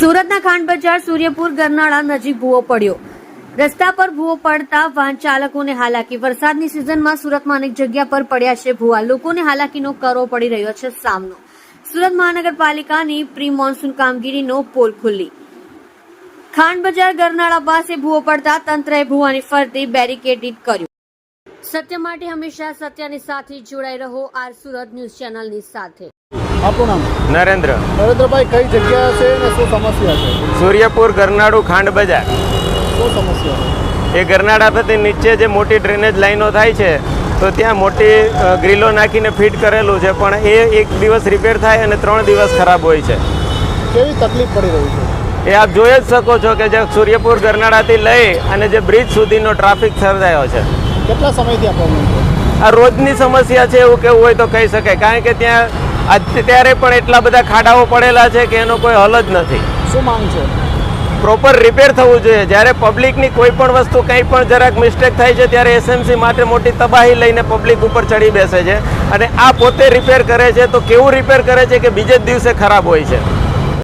સુરતના ખાંડ બજાર સૂર્યપુર ગરનાળા નજીક ભૂવો પડ્યો. રસ્તા પર ભૂવો પડતા વાહન ચાલકોને હાલાકી. વરસાદની સિઝનમાં સુરતમાં અનેક જગ્યા પર પડ્યા છે ભૂવા. લોકોને હાલાકીનો કરવો પડી રહ્યો છે સામનો. સુરત મહાનગરપાલિકાની પ્રી મોન્સૂન કામગીરીનો પોલ ખુલ્લી. ખાંડ બજાર ગરનાળા પાસે ભૂવો પડતા તંત્રએ ભૂવાની ફરતી બેરિકેડિંગ કર્યું. સત્ય માટે હંમેશા સત્યની સાથે જોડાઈ રહો આર સુરત ન્યૂઝ ચેનલની સાથે. આપણું નામ? નરેન્દ્ર. નરેન્દ્રભાઈ કઈ જગ્યા છે અને શું સમસ્યા છે? સૂર્યપુર ગરનાળું ખાંડ બજાર. શું સમસ્યા છે? એ ગરનાળા પરથી નીચે જે મોટી ડ્રેનેજ લાઈનો થાય છે તો ત્યાં મોટી ગ્રીલો નાખીને ફિટ કરેલું છે પણ એ એક દિવસ રિપેર થાય અને ત્રણ દિવસ ખરાબ હોય છે. કેવી તકલીફ પડી રહી છે? એ આપ જોઈ જ શકો છો કે જે સૂર્યપુર ગરનાળાથી લઈ અને જે બ્રિજ સુધીનો ટ્રાફિક સર્જાયો છે. કેટલા સમયથી આ પ્રોબ્લેમ છે? આ રોજની સમસ્યા છે એવું કેવું હોય તો કહી શકાય કારણ કે ત્યાં અત્યારે પણ એટલા બધા ખાડાઓ પડેલા છે કે એનો કોઈ હલ જ નથી. શું માંગ છે? પ્રોપર રિપેર થવું જોઈએ. જ્યારે પબ્લિકની કોઈ પણ વસ્તુ કંઈ પણ જરાક મિસ્ટેક થાય છે ત્યારે એસએમસી માટે મોટી તબાહી લઈને પબ્લિક ઉપર ચડી બેસે છે. અને આ પોતે રિપેર કરે છે તો કેવું રિપેર કરે છે કે બીજે જ દિવસે ખરાબ હોય છે?